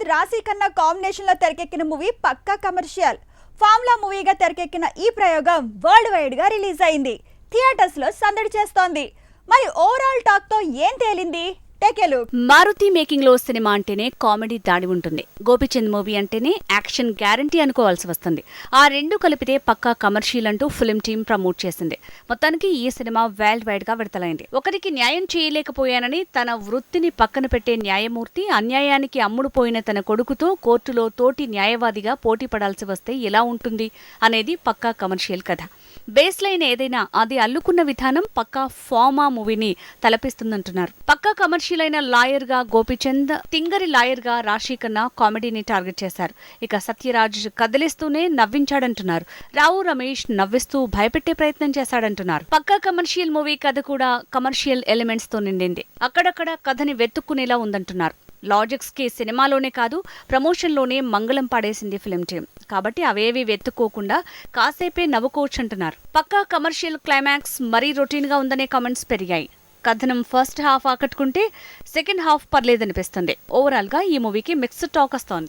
గోపిచంద్ రాశి ఖన్నా కాంబినేషన్లో తెరకెక్కిన మూవీ పక్కా కమర్షియల్. ఫామ్లా మూవీగా తెరకెక్కిన ఈ ప్రయోగం వరల్డ్ వైడ్గా రిలీజ్ అయింది. థియేటర్స్లో సందడి చేస్తోంది. మరి ఓవరాల్ టాక్తో ఏం తేలింది? టెకెలు మారుతి మేకింగ్లో సినిమా అంటేనే కామెడీ దాడి ఉంటుంది. గోపిచంద్ మూవీ అంటేనే యాక్షన్ గ్యారంటీ అనుకోవాల్సి వస్తుంది. ఆ రెండు కలిపితే పక్కా కమర్షియల్ అంటూ ఫిలిం టీం ప్రమోట్ చేసింది. మొత్తానికి ఈ సినిమా వరల్డ్ వైడ్గా విడతలైంది ఒకరికి న్యాయం చేయలేకపోయానని తన వృత్తిని పక్కన పెట్టే న్యాయమూర్తి అన్యాయానికి అమ్ముడుపోయిన తన కొడుకుతో కోర్టులో తోటి న్యాయవాదిగా పోటీ పడాల్సి వస్తే ఎలా ఉంటుంది అనేది పక్కా కమర్షియల్ కథ. బేస్ లైన్ ఏదైనా అది అల్లుకున్న విధానం పక్కా ఫామా మూవీని తలపిస్తుందంటున్నారు. పక్కా కమర్షియల్ అయిన లాయర్గా గోపిచంద్ తింగరి లాయర్గా రాశి కన్నా కామెడీని టార్గెట్ చేశారు. ఇక సత్యరాజ్ కదిలిస్తూనే నవ్వించాడంటున్నారు. రావు రమేష్ నవ్విస్తూ భయపెట్టే ప్రయత్నం చేశాడంటున్నారు. పక్కా కమర్షియల్ మూవీ కథ కూడా కమర్షియల్ ఎలిమెంట్స్తో నిండింది. అక్కడక్కడ కథని వెతుక్కునేలా ఉందంటున్నారు. లాజిక్స్కి సినిమాలోనే కాదు ప్రమోషన్లోనే మంగళం పాడేసింది ఫిలిం టీం. కాబట్టి అవేవి వెతుక్కోకుండా కాసేపే నవ్వుకోవచ్చంటున్నారు. పక్కా కమర్షియల్ క్లైమాక్స్ మరీ రొటీన్గా ఉందనే కామెంట్స్ పెరిగాయి. కథనం ఫస్ట్ హాఫ్ ఆకట్టుకుంటే సెకండ్ హాఫ్ పర్లేదనిపిస్తుంది. ఓవరాల్గా ఈ మూవీకి మిక్స్డ్ టాక్ వస్తోంది.